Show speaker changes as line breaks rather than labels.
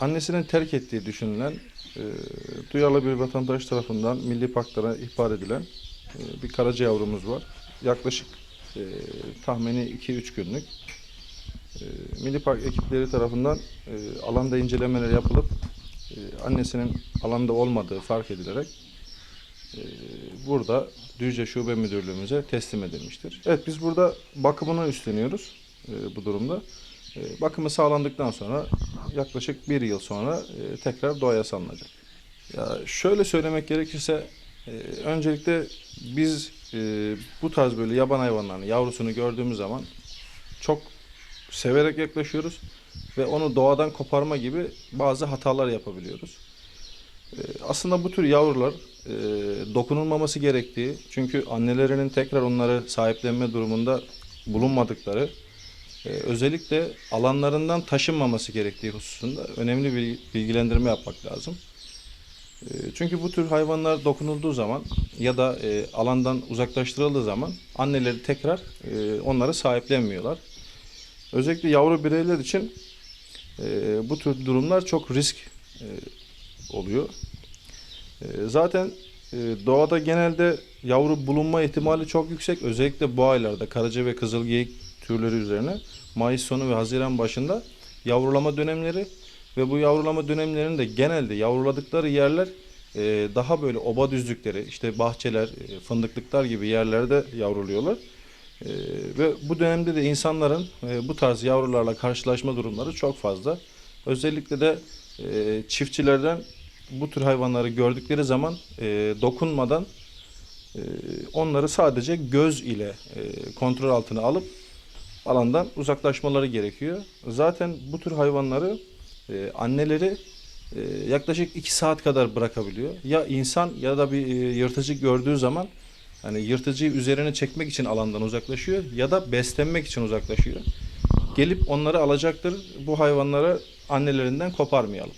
Annesinin terk ettiği düşünülen e, duyarlı bir vatandaş tarafından milli parklara ihbar edilen e, bir karaca yavrumuz var. Yaklaşık e, tahmini 2-3 günlük. E, milli park ekipleri tarafından e, alanda incelemeler yapılıp e, annesinin alanda olmadığı fark edilerek e, burada Düzce Şube Müdürlüğümüze teslim edilmiştir. Evet biz burada bakımını üstleniyoruz e, bu durumda. E, bakımı sağlandıktan sonra yaklaşık bir yıl sonra e, tekrar doğaya salınacak. Ya şöyle söylemek gerekirse e, öncelikle biz e, bu tarz böyle yaban hayvanlarının yavrusunu gördüğümüz zaman çok severek yaklaşıyoruz ve onu doğadan koparma gibi bazı hatalar yapabiliyoruz. E, aslında bu tür yavrular e, dokunulmaması gerektiği çünkü annelerinin tekrar onları sahiplenme durumunda bulunmadıkları özellikle alanlarından taşınmaması gerektiği hususunda önemli bir bilgilendirme yapmak lazım. E, Çünkü bu tür hayvanlar dokunulduğu zaman ya da e, alandan uzaklaştırıldığı zaman anneleri tekrar e, onları sahiplenmiyorlar. Özellikle yavru bireyler için e, bu tür durumlar çok risk oluyor. Zaten doğada genelde yavru bulunma ihtimali çok yüksek. Özellikle bu aylarda karaca ve kızılgeyik türleri üzerine Mayıs sonu ve Haziran başında yavrulama dönemleri ve bu yavrulama dönemlerinde genelde yavruladıkları yerler e, daha böyle oba düzlükleri, işte bahçeler, e, fındıklıklar gibi yerlerde yavruluyorlar. E, ve bu dönemde de insanların e, bu tarz yavrularla karşılaşma durumları çok fazla. Özellikle de e, çiftçilerden bu tür hayvanları gördükleri zaman e, dokunmadan e, onları sadece göz ile e, kontrol altına alıp alandan uzaklaşmaları gerekiyor. Zaten bu tür hayvanları e, anneleri e, yaklaşık 2 saat kadar bırakabiliyor. Ya insan ya da bir e, yırtıcı gördüğü zaman hani yırtıcıyı üzerine çekmek için alandan uzaklaşıyor ya da beslenmek için uzaklaşıyor. Gelip onları alacaktır. Bu hayvanları annelerinden koparmayalım.